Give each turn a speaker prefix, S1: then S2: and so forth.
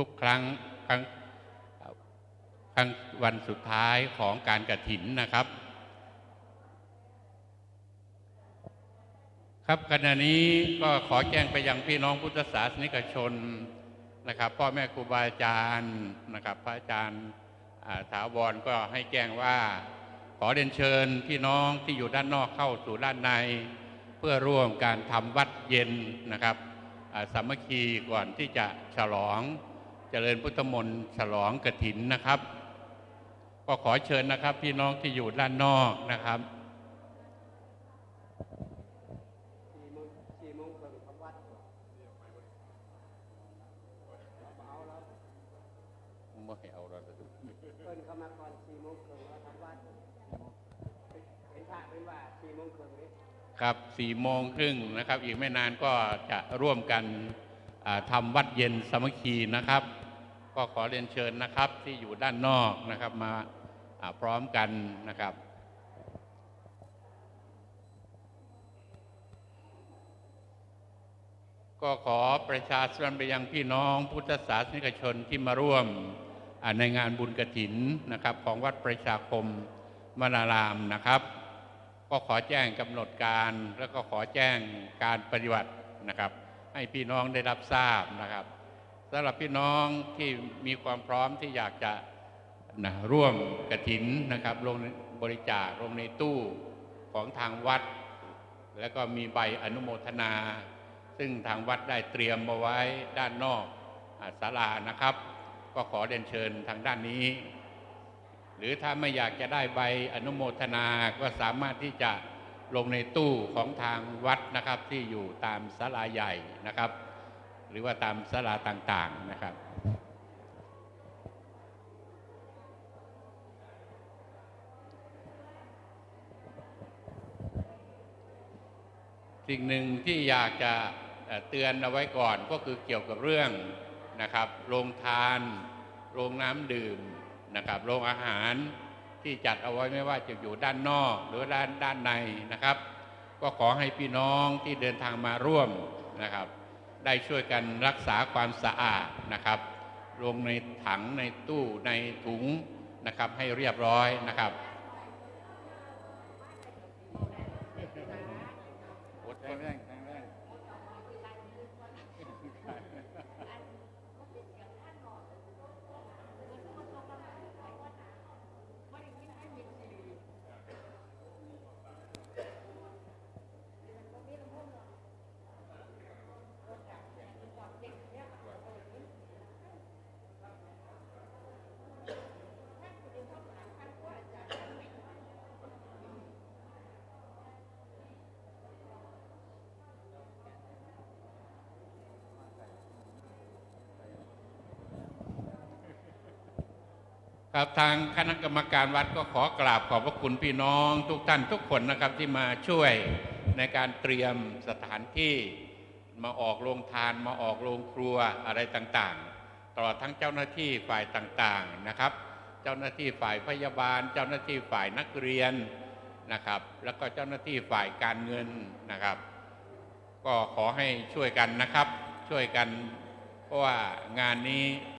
S1: ทุกครั้งครั้งครั้งวันสุดท้ายของการกระถินนะครับ ครับขณะนี้ก็ขอแจ้งไปยังพี่น้องพุทธศาสนิกชนนะครับพ่อแม่ครูบาอาจารย์นะครับ พระอาจารย์อ่าถาวรก็ให้แจ้งว่า ขอเรียนเชิญพี่น้องที่อยู่ด้านนอกเข้าสู่ด้านใน เพื่อร่วมการทำวัดเย็นนะครับสามัคคีก่อนที่จะฉลอง เจริญพุทธมนต์ฉลองกฐินนะครับ ก็ขอเชิญนะครับ พี่น้องที่อยู่ด้านนอกนะครับ
S2: สี่โมงสี่โมงครึ่งของวัดเอาแล้ว
S1: ไม่เอาเราจะดู
S2: เพิ่นเข้ามาก่อนสี่โมงครึ่งแล้วทำวัดเห็นพระเป็นว่าสี่โมงครึ่งนี้
S1: ครับสี่โมงครึ่งนะครับ อีกไม่นานก็จะร่วมกันทำวัดเย็นสามัคคีนะครับ ก็ขอเรียนเชิญนะครับที่อยู่ด้านนอกนะครับมาพร้อมกันนะครับก็ขอประชาสัมพันธ์ไปยังพี่น้องพุทธศาสนิกชนที่มาร่วมในงานบุญกระถินนะครับ ของวัดประชาคมมนารามนะครับ ก็ขอแจ้งกำหนดการแล้วก็ขอแจ้งการปฏิบัตินะครับ ให้พี่น้องได้รับทราบนะครับ สำหรับพี่น้องที่มีความพร้อมที่อยากจะนะร่วมกระถินนะครับลงบริจาคลงในตู้ของทางวัด แล้วก็มีใบอนุโมทนา ซึ่งทางวัดได้เตรียมมาไว้ด้านนอกศาลานะครับ ก็ขอเรียนเชิญทางด้านนี้ หรือถ้าไม่อยากจะได้ใบอนุโมทนาก็สามารถที่จะลงในตู้ของทางวัดนะครับที่อยู่ตามศาลาใหญ่นะครับ หรือว่าตามศาลาต่างๆนะครับ สิ่งหนึ่งที่อยากจะเอ่อเตือนเอาไว้ก่อนก็คือเกี่ยวกับเรื่องนะครับโรงทาน โรงน้ำดื่มนะครับโรงอาหารที่จัดเอาไว้ไม่ว่าจะอยู่ด้านนอกหรือด้านด้านในนะครับ ก็ขอให้พี่น้องที่เดินทางมาร่วมนะครับ ได้ช่วยกันรักษาความสะอาดนะครับ ลงในถังในตู้ในถุงนะครับให้เรียบร้อยนะครับ ครับทางคณะกรรมการวัดก็ขอกราบขอบพระคุณพี่น้องทุกท่านทุกคนนะครับที่มาช่วยในการเตรียมสถานที่ มาออกโรงทานมาออกโรงครัวอะไรต่างๆตลอดทั้งเจ้าหน้าที่ฝ่ายต่างๆนะครับ เจ้าหน้าที่ฝ่ายพยาบาล เจ้าหน้าที่ฝ่ายนักเรียนนะครับ แล้วก็เจ้าหน้าที่ฝ่ายการเงินนะครับ ก็ขอให้ช่วยกันนะครับ ช่วยกันเพราะว่างานนี้